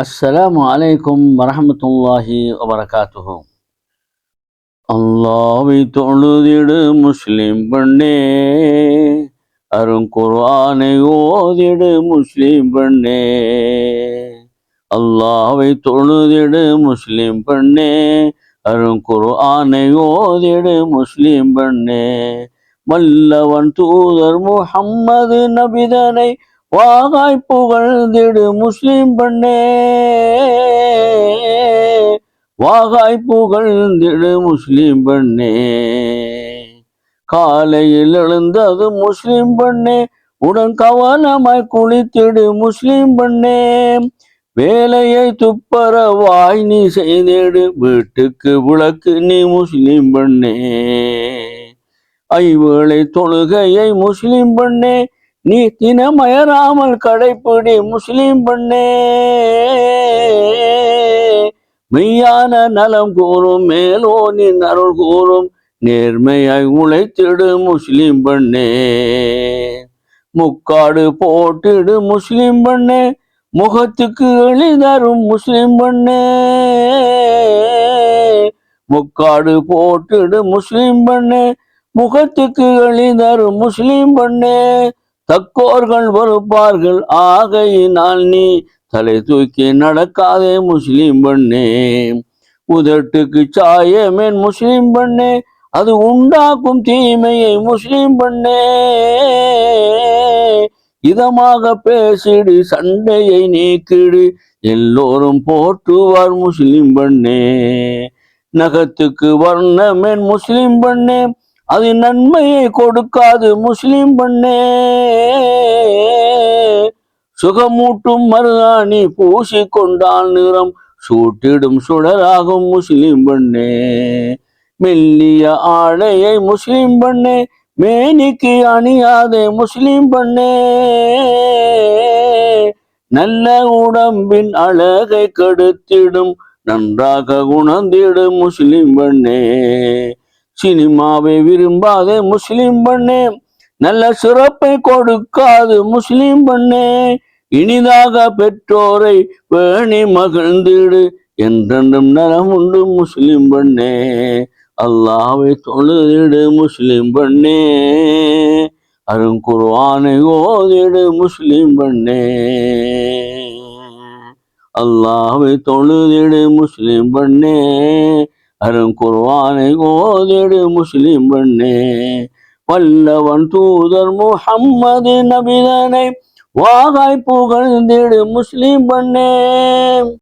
அஸ்ஸலாமு அலைக்கும் வரஹமத்துல்லாஹி வபரகாத்துஹு. அல்லாவை தொழுதிடு முஸ்லிம் பெண்ணே அருங்குர்ஆனை ஓதிடு முஸ்லிம் பெண்ணே. அல்லாவை தொழுதிடு முஸ்லிம் பெண்ணே அருங்குர்ஆனை ஓதிடு முஸ்லிம் பெண்ணே. வல்லவன் தூதர் முஹம்மது நபிதனை வாகாய் புகழ்ந்திடு முஸ்லிம் பெண்ணே. வாகாய் புகழ்ந்திடு முஸ்லிம் பெண்ணே. காலையில் எழுந்தது முஸ்லிம் பெண்ணே. உடன் கவனமாய் குளித்திடு முஸ்லிம் பெண்ணே. வேலையை துப்பரவாய் நீ செய்திடு. வீட்டுக்கு விளக்கு நீ முஸ்லிம் பெண்ணே. ஐவேளை தொழுகையை முஸ்லிம் பெண்ணே. நீ தினமயராமல் கடைப்பிடி முஸ்லீம் பெண்ணே. மெய்யான நலம் கூறும் மேலோ மேலோனின் அருள் கூறும் நேர்மையாய் உழைத்திடு முஸ்லீம் பெண்ணே. முக்காடு போட்டிடு முஸ்லீம் பெண்ணே முகத்துக்கு எளிதரும் முஸ்லீம் பெண்ணே. முக்காடு போட்டிடு முஸ்லீம் பெண்ணே முகத்துக்கு எளிதரும் முஸ்லீம் பெண்ணே. தக்கோர்கள் வருப்பார்கள் ஆகையினால் நீ தலை தூக்கி நடக்காதே முஸ்லீம் பெண்ணே. உதட்டுக்கு சாயமேன் முஸ்லீம் பெண்ணே அது உண்டாக்கும் தீமையை முஸ்லீம் பெண்ணே. இதமாக பேசிடு சண்டையை நீக்கிடு எல்லோரும் போற்றுவார் முஸ்லிம் பெண்ணே. நகத்துக்கு வர்ணமேன் முஸ்லிம் பெண்ணே அது நன்மையை கொடுக்காது முஸ்லிம் பண்ணே. சுகமூட்டும் மருதாணி பூசி கொண்டால் நிறம் சூட்டிடும் சுடராகும் முஸ்லிம் பண்ணே. மெல்லிய ஆடையை முஸ்லிம் பண்ணே மேனிக்கு அணியாதே முஸ்லிம் பண்ணே. நல்ல உடம்பின் அழகை கெடுத்திடும் நன்றாக உணர்ந்திடும் முஸ்லிம் பண்ணே. சினிமாவை விரும்பாதே முஸ்லீம் பண்ணே நல்ல சிறப்பை கொடுக்காது முஸ்லீம் பண்ணே இனிதாக பெற்றோரை பேணி மகிழ்ந்திடு. என்றென்றும் நலம் உண்டு முஸ்லிம் பண்ணே அல்லாவை தொழுதிடு முஸ்லிம் பண்ணே அருங்குருவானை ஓதிடு முஸ்லிம் பண்ணே. அல்லாவை தொழுதிடு முஸ்லிம் பண்ணே அரும் குர்வானை ஓதிடு முஸ்லிம் பெண்ணே. வல்லவன் தூதர் முஹம்மது நபிதனை வாகாய் புகழ்ந்திடு முஸ்லிம் பெண்ணே.